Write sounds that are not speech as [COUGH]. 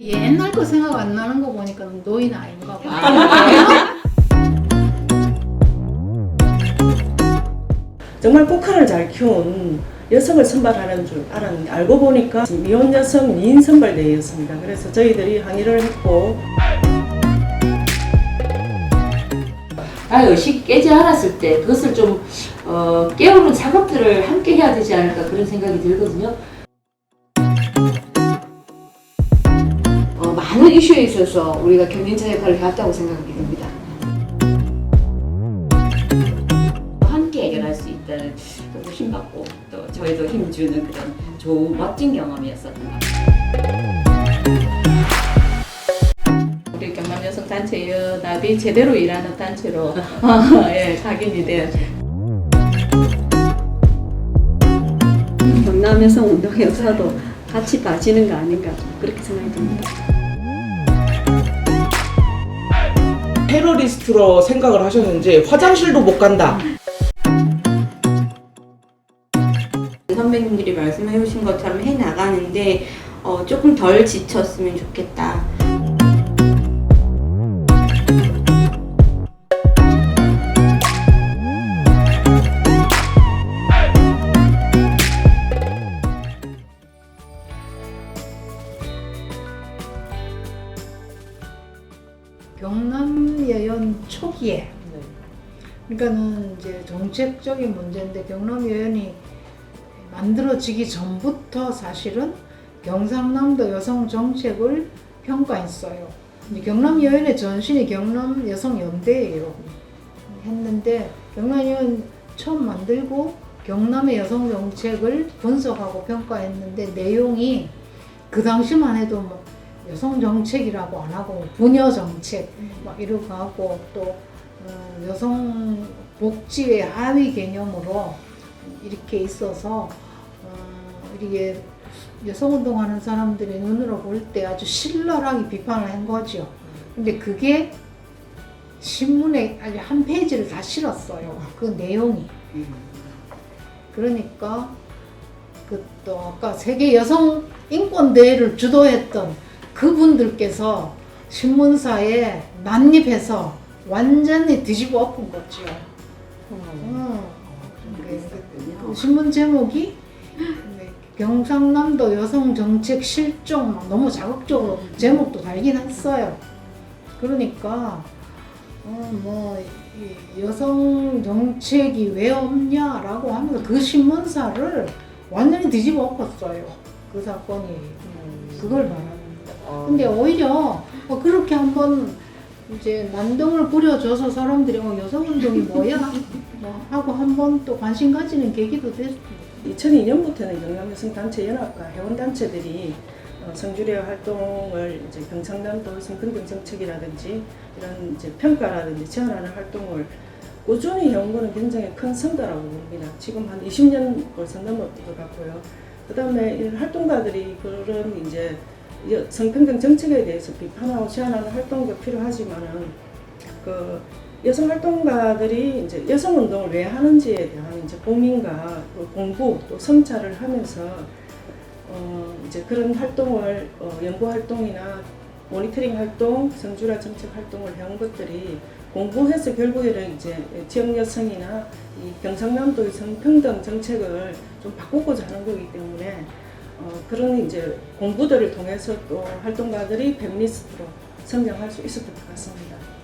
옛날 거 생각 안 나는 거 보니까 노인 아닌가 봐. [LAUGHS] 정말 국화를 잘 키운 여성을 선발하는 줄 알았는데 알고 보니까 미혼 여성 미인 선발 대회였습니다. 그래서 저희들이 항의를 했고 아, 의식 깨지 않았을 때 그것을 좀 어, 깨우는 작업들을 함께 해야 되지 않을까 그런 생각이 들거든요. 많은 이슈에 있어서 우리가 경영자 역할을 해왔다고 생각하게 됩니다. 함께 해결할 수 있다는 또 힘받고 또 저희도 힘주는 그런 좋은 멋진 경험이었었던 것 같아요. 우리 경남 여성 단체 연합이 제대로 일하는 단체로 [LAUGHS] 예, 각인이 된 경남 여성 운동의 역사도 같이 봐지는 거 아닌가 그렇게 생각이 듭니다. 테러리스트로 생각을 하셨는지 화장실도 못 간다. 선배님들이 말씀해 주신 것처럼 해 나가는데 어, 조금 덜 지쳤으면 좋겠다. 경남 여연 초기에 그러니까는 이제 정책적인 문제인데 경남 여연이 만들어지기 전부터 사실은 경상남도 여성 정책을 평가했어요. 경남 여연의 전신이 경남 여성 연대예요. 했는데 경남 여연 처음 만들고 경남의 여성 정책을 분석하고 평가했는데 내용이 그 당시만 해도 뭐 여성 정책이라고 안 하고 부녀 정책 막 이러고 하고 또 어, 여성 복지의 하위 개념으로 이렇게 있어서 어, 이게 여성 운동하는 사람들의 눈으로 볼 때 아주 신랄하게 비판을 한 거죠. 근데 그게 신문에 아주 한 페이지를 다 실었어요. 그 내용이. 그러니까 그 또 아까 세계 여성 인권 대회를 주도했던 그분들께서 신문사에 난입해서 완전히 뒤집어 엎은 거죠. 음. 그 신문 제목이 네, 경상남도 여성 정책 실종 막 너무 자극적으로 제목도 달긴 했어요. 그러니까 어, 뭐이 여성 정책이 왜 없냐라고 하면서 그 신문사를 완전히 뒤집어 엎었어요. 그 사건이 그걸 말하는 거예요. 근데 오히려 어, 그렇게 한번 이제 난동을 부려줘서 사람들이 어, 여성운동이 뭐야? 뭐 하고 한번 또 관심 가지는 계기도 됐습니다. 2002년부터는 경남여성단체 연합과 회원단체들이 어, 성주례 활동을 이제 경상남도 성평등 정책이라든지 이런 이제 평가라든지 제안하는 활동을 꾸준히 해온 거는 굉장히 큰 성과라고 봅니다. 지금 한 20년 벌써 넘어것 같고요. 그 다음에 이 활동가들이 그런 이제 여- 성평등 정책에 대해서 비판하고 제안하는 활동도 필요하지만은 그 여성 활동가들이 이제 여성 운동을 왜 하는지에 대한 이제 고민과 또 공부 또 성찰을 하면서 어 이제 그런 활동을 어 연구 활동이나 모니터링 활동, 성주라 정책 활동을 해온 것들이 공부해서 결국에는 이제 지역 여성이나 이 경상남도의 성평등 정책을 좀 바꾸고자 하는 거기 때문에 어 그런 이제 공부들을 통해서 또 활동가들이 페미니스트로 성장할 수 있었던 것 같습니다.